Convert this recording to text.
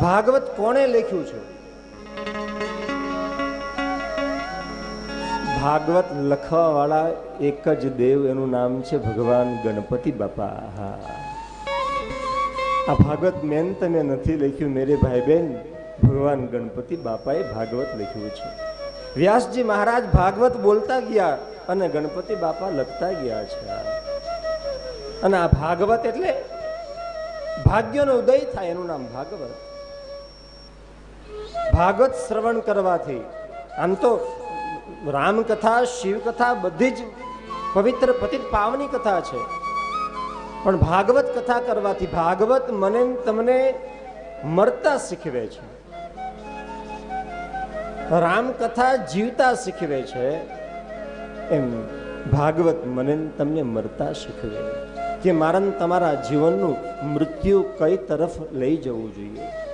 ભાગવત કોણે લખ્યું છે? ભાગવત લખવા વાળા એક જ દેવ એનું નામ છે ભગવાન ગણપતિ બાપા. હા. આ ભાગવત મેન તમે નથી લખ્યું, મેરે ભાઈ બહેન, ભગવાન ગણપતિ બાપાએ ભાગવત લખ્યું છે. વ્યાસજી મહારાજ ભાગવત બોલતા ગયા અને ગણપતિ બાપા લખતા ગયા છે. અને આ ભાગવત એટલે ભાગ્યનો ઉદય થાય, એનું નામ ભાગવત. ભાગવત શ્રવણ કરવાથી. આમ તો રામકથા, શિવકથા બધી જ પવિત્ર પતિત પાવની કથા છે. પણ ભાગવત કથા કરવાથી ભાગવત મને તમને મરતા શીખવે છે. રામકથા જીવતા શીખવે છે. એમ ભાગવત મને તમને મરતા શીખવે. કે મારા તમારા જીવનનું મૃત્યુ કઈ તરફ લઈ જવું જોઈએ?